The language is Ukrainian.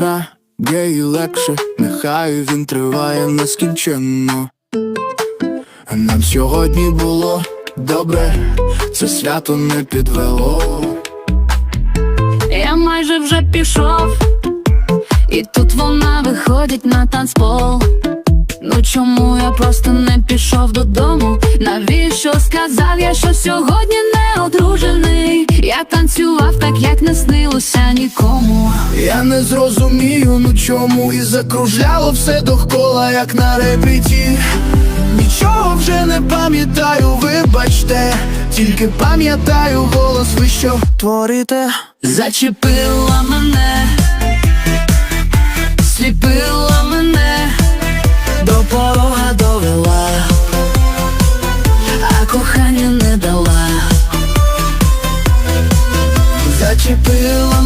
Гей легше, нехай він триває нескінченно. Нам сьогодні було добре, це свято не підвело. Я майже вже пішов, і тут вона виходить на танцпол. Ну чому я просто не пішов додому? Навіщо сказав я, що сьогодні не одружений? я танцював так, як не снилося нікому. Я не зрозумію, ну чому і закружляло все довкола, як на репеті. Нічого вже не пам'ятаю, вибачте, тільки пам'ятаю голос, ви що творите. Зачепила мене, сліпила мене до порога зачепила